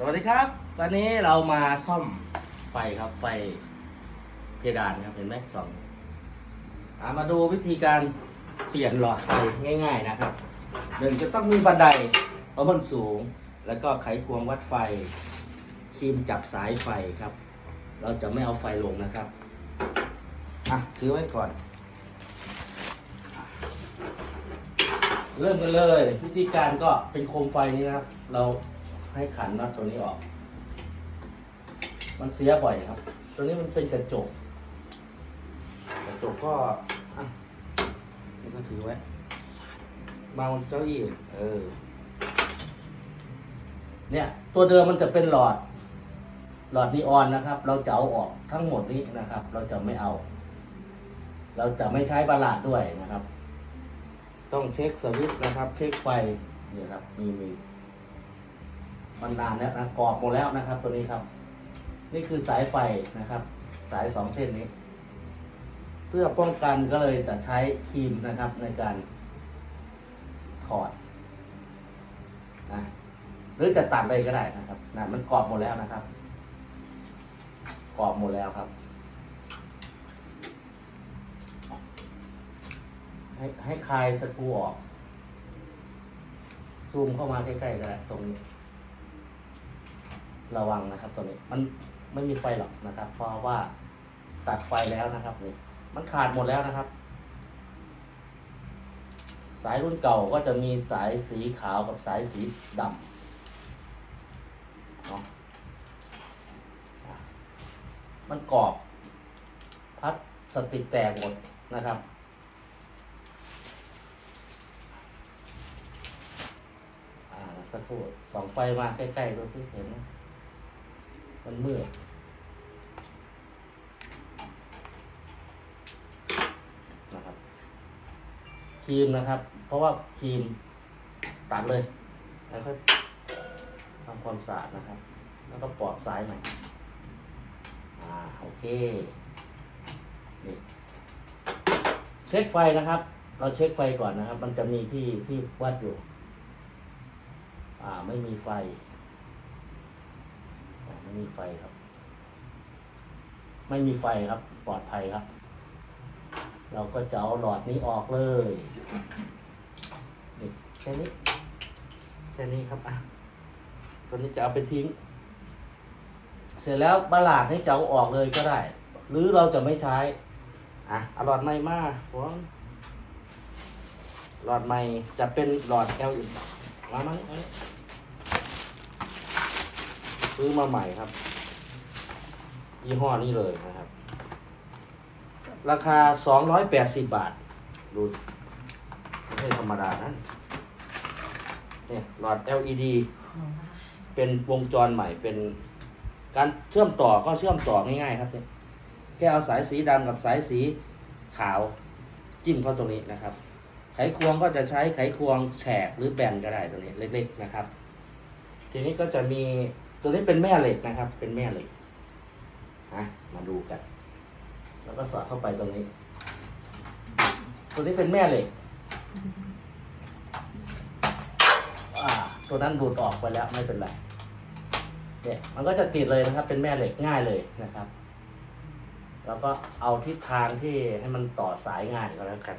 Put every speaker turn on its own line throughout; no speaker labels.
สวัสดีครับวันนี้เรามาซ่อมไฟครับไฟเพดานครับเห็นไหมสองอามาดูวิธีการเปลี่ยนหลอดไฟง่าย ๆนะครับหนึ่งจะต้องมีบันไดเพราะมันสูง แล้วก็ไขควงวัดไฟครีมจับสายไฟครับ เราจะไม่เอาไฟลงนะครับอะถือไว้ก่อน เริ่มกันเลย วิธีการก็เป็นโคมไฟนี้นะครับ เรา ให้ขันน็อตตัวนี้ออก มันเสียบ่อยครับ ตัวนี้มันเป็นกระจก กระจกก็อะนี่ก็ถือไว้มาบนเก้าอี้เออ เนี่ย ตัวเดิมมันจะเป็นหลอด หลอดนีออนนะครับ เราจะเอาออกทั้งหมดนี้นะครับ เราจะไม่เอา เราจะไม่ใช้บาลาดด้วยนะครับ ต้องเช็คสวิตช์นะครับ เช็คไฟนี่ครับมีมี มันนานแล้วนะกรอบหมดแล้วนะครับ ตัวนี้ครับ นี่คือสายไฟนะครับ สายสองเส้นนี้ เพื่อป้องกันก็เลยจะใช้ครีมนะครับในการถอดนะหรือจะตัดเลยก็ได้นะครับนะมันกรอบหมดแล้วนะครับ กรอบหมดแล้วครับ ให้ให้คลายสกรูออก ซูมเข้ามาใกล้ๆก็ได้ตรงนี้ ระวังนะครับตรงนี้มันไม่มีไฟหรอกนะครับ เพราะว่าตัดไฟแล้วนะครับนี่มันขาดหมดแล้วนะครับ สายรุ่นเก่าก็จะมีสายสีขาวกับสายสีดำเนาะมันกรอบพลาสติกแตกหมดนะครับอ่าสักครู่สองไฟมาใกล้ๆดูสิเห็นไหม มันมืดนะครับครีมนะครับ เพราะว่าครีมตัดเลย แล้วค่อยทำความสะอาดนะครับ แล้วก็ปลอกสายใหม่อ่าโอเคนี่เช็คไฟนะครับ เราเช็คไฟก่อนนะครับ มันจะมีที่ที่วัดอยู่ อ่าไม่มีไฟ ไม่มีไฟครับ ไม่มีไฟครับ ปลอดภัยครับ เราก็จะเอาหลอดนี้ออกเลยแค่นี้แค่นี้ครับอะตัวนี้จะเอาไปทิ้ง เสร็จแล้วบาลาดให้จะเอาออกเลยก็ได้ หรือเราจะไม่ใช้ อะหลอดใหม่มาผมหลอดใหม่จะเป็นหลอด LED มามามา ซื้อมาใหม่ครับ ยี่ห้อนี้เลยนะครับ ราคา 280 บาท ดูไม่ใช่ธรรมดานะเนี่ยหลอด LED เป็นวงจรใหม่เป็นการเชื่อมต่อก็เชื่อมต่อง่ายๆครับเนี่ยแค่เอาสายสีดำกับสายสีขาวจิ้มเข้าตรงนี้นะครับ ไขควงก็จะใช้ไขควงแฉกหรือแบนก็ได้ตัวนี้เล็ก ๆ นะครับ ทีนี้ก็จะมี ตัวนี้เป็นแม่เหล็กนะครับ เป็นแม่เหล็กนะมาดูกัน แล้วก็สอดเข้าไปตรงนี้ ตัวนี้เป็นแม่เหล็กตัวนั้นดูดออกไปแล้วไม่เป็นไร เนี่ยมันก็จะติดเลยนะครับ เป็นแม่เหล็กง่ายเลยนะครับ แล้วก็เอาทิศทางที่ให้มันต่อสายง่ายก็แล้วกัน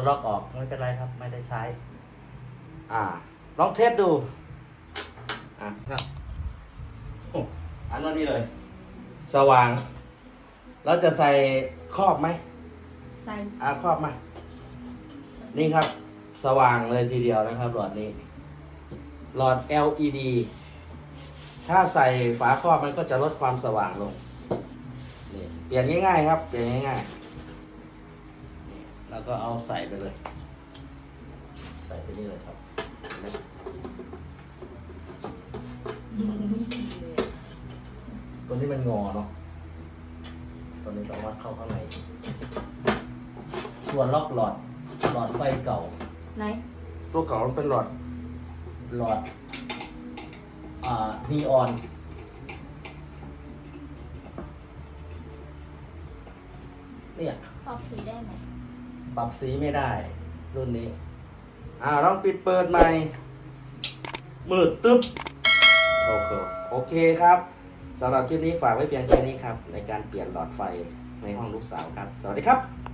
ตัวล็อกออกไม่เป็นไรครับ ไม่ได้ใช้ อ่า ลองเทสดู อะครับโอ้อันว่านี้เลย สว่าง เราจะใส่ครอบไหม
ใส่
อ่าครอบมา นี่ครับ สว่างเลยทีเดียวนะครับ หลอดนี้ หลอด LED ถ้าใส่ฝาครอบมันก็จะลดความสว่างลงนี่เปลี่ยนง่ายๆครับ เปลี่ยนง่ายๆนี่ แล้วก็เอาใส่ไปเลย ใส่ไปนี่เลยครับเห็นไหม
ไม่ฉีดเลย
ตัวนี้มันงอเนาะตัวนี้ต้องวัดเข้าข้างในส่วนล็อกหลอดหลอดไฟเก่า
ไหน
ตัวเก่ามันเป็นหลอดหลอด อ่านีออนเนี่ย
ปรับสีได้ไหม
ปรับสีไม่ได้ รุ่นนี้ อ่าลองปิดเปิดใหม่ มืดตึ๊บ โอเค โอเคครับสำหรับคลิปนี้ฝากไว้เพียงแค่นี้ครับ ในการเปลี่ยนหลอดไฟในห้องลูกสาวครับ สวัสดีครับ